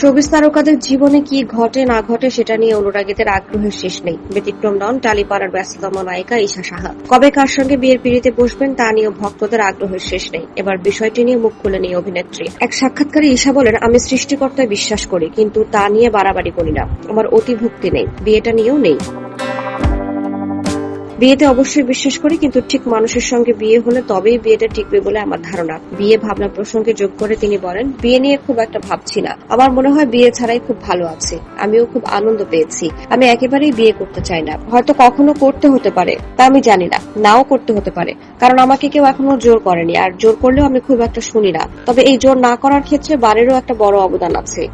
Showbiz তারকাদের জীবনে কি ঘটে না ঘটে সেটা নিয়ে অনুরাগীদের আগ্রহের শেষ নেই। ব্যতিক্রম নন, টালিপাড়ার ব্যস্ততম নায়িকা ঈশা সাহা। কবে কার সঙ্গে বিয়ের পিড়িতে বসবেন তা নিয়েও ভক্তদের আগ্রহের শেষ নেই। এবার বিষয়টি নিয়ে মুখ খুলে নেই অভিনেত্রী। এক সাক্ষাৎকারে ঈশা বলেন, আমি সৃষ্টিকর্তায় বিশ্বাস করি, কিন্তু তা নিয়ে বাড়াবাড়ি করি না। আমার অতিভক্তি নেই। বিয়েটা নিয়েও নেই। বিয়েতে অবশ্যই বিশ্বাস করি, কিন্তু ঠিক মানুষের সঙ্গে বিয়ে হলে তবেই বিয়েটা টিকবে বলে আমার ধারণা। বিয়ে ভাবনা প্রসঙ্গে যোগ করে তিনি বলেন, বিয়ে নিয়ে খুব একটা ভাবছি না। আমার মনে হয় বিয়ে ছাড়াই খুব ভালো আছে। আমিও খুব আনন্দ পেয়েছি। আমি একেবারেই বিয়ে করতে চাই না। হয়তো কখনো করতে হতে পারে, তা আমি জানি না। নাও করতে হতে পারে। কারণ আমাকে কেউ এখনও জোর করেনি, আর জোর করলেও আমি খুব একটা শুনি না। তবে এই জোর না করার ক্ষেত্রে বারেরও একটা বড় অবদান আছে।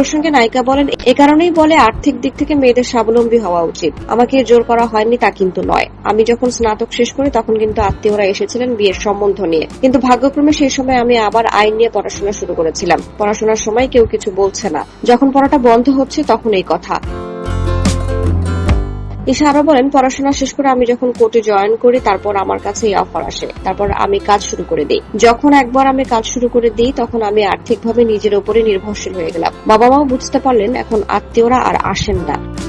প্রসঙ্গে নায়িকা বলেন, এ কারণেই বলে আর্থিক দিক থেকে মেয়েদের স্বাবলম্বী হওয়া উচিত। আমাকে জোর করা হয়নি তা কিন্তু নয়। আমি যখন স্নাতক শেষ করি, তখন কিন্তু আত্মীয়রা এসেছিলেন বিয়ের সম্বন্ধ নিয়ে। কিন্তু ভাগ্যক্রমে সেই সময় আমি আবার আইন নিয়ে পড়াশোনা শুরু করেছিলাম। পড়াশোনার সময় কেউ কিছু বলছে না। যখন পড়াটা বন্ধ হচ্ছে, তখন এই কথা। ঈশা আরও বলেন, পড়াশোনা শেষ করে আমি যখন কোর্টে জয়েন করি, তারপর আমার কাছে এই অফার আসে। তারপর আমি কাজ শুরু করে দিই। যখন একবার আমি কাজ শুরু করে দিই, তখন আমি আর্থিকভাবে নিজের উপরে নির্ভরশীল হয়ে গেলাম। বাবা মাও বুঝতে পারলেন, এখন আত্মীয়রা আর আসেন না।